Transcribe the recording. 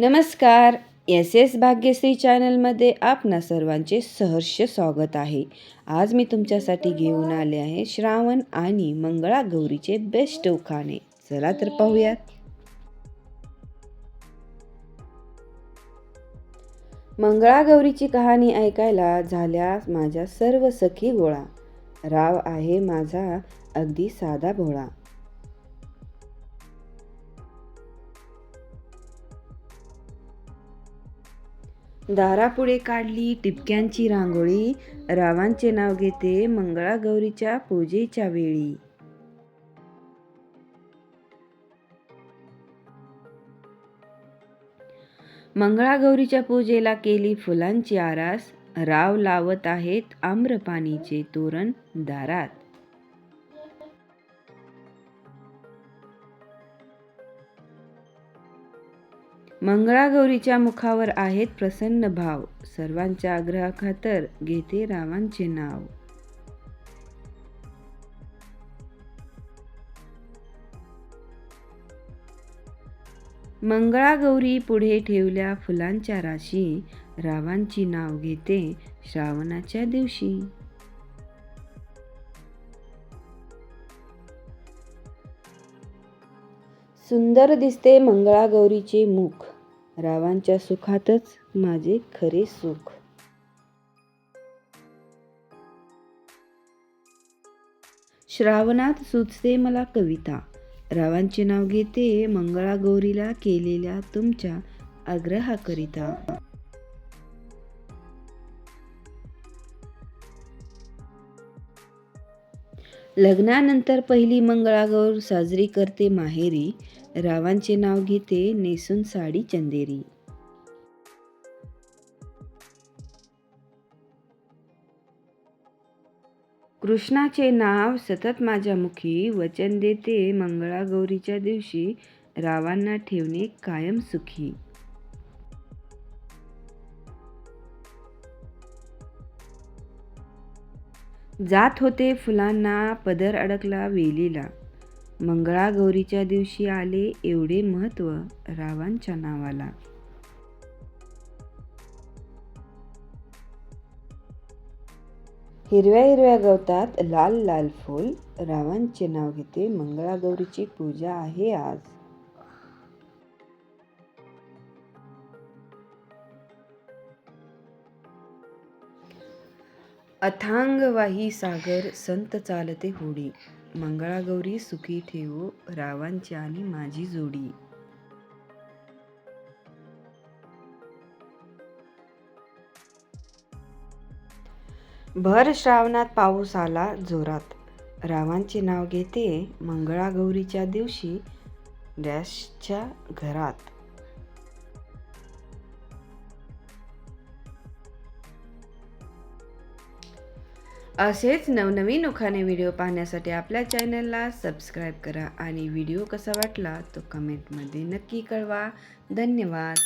नमस्कार. S S Bhagyashree चॅनलमध्ये आपणा सर्वांचे सहर्ष स्वागत आहे. आज मी तुमच्यासाठी घेऊन आले आहे श्रावण आणि मंगळागौरीचे बेस्ट उखाणे. चला तर पाहूयात. मंगळागौरीची कहाणी ऐकायला झाल्या माझ्या सर्व सखी गोळा. राव आहे माझा अगदी साधा भोळा. दारापुढे काढली टिपक्यांची रांगोळी रावांचे नाव घेते मंगळागौरीच्या पूजेच्या वेळी. मंगळागौरीच्या पूजेला केली फुलांची आरास राव लावत आहेत आम्रपाणीचे तोरण दारात. मंगळागौरीच्या मुखावर आहेत प्रसन्न भाव. सर्वांच्या आग्रहाखातर घेते रावांचे नाव. मंगळागौरी पुढे ठेवल्या फुलांच्या राशी. रावांची नाव घेते श्रावणाच्या दिवशी. सुंदर दिसते मंगळागौरीचे मुख. रावांच्या सुखातच माझे खरे सुख. श्रावणात सुचते मला कविता. रावांचे नाव घेते मंगळागौरीला केलेल्या तुमच्या आग्रहाकरिता. लग्नानंतर पहिली मंगळागौर साजरी करते माहेरी. रावांचे नाव घेते नेसून साडी चंदेरी. कृष्णाचे नाव सतत माझ्या मुखी वचन देते मंगळागौरीच्या दिवशी. रावांना ठेवणे कायम सुखी. जात होते फुलांना पदर अडकला वेलीला. मंगळागौरीच्या दिवशी आले एवढे महत्त्व रावांच्या नावाला. हिरव्या हिरव्या गवतात लाल लाल फूल. रावांचे नाव घेते मंगळागौरीची पूजा आहे आज. अथांग वाही सागर संत चालते होडी. मंगळागौरी सुखी ठेवू रावांची आणि माझी जोडी. भर श्रावणात पाऊस आला जोरात. रावांचे नाव घेते मंगळागौरीच्या दिवशी डॅशच्या घरात. असेच नवनवीन उखाणे व्हिडिओ पाहण्यासाठी आपल्या चॅनलला सबस्क्राईब करा आणि व्हिडिओ कसा वाटला तो कमेंटमध्ये नक्की कळवा. धन्यवाद.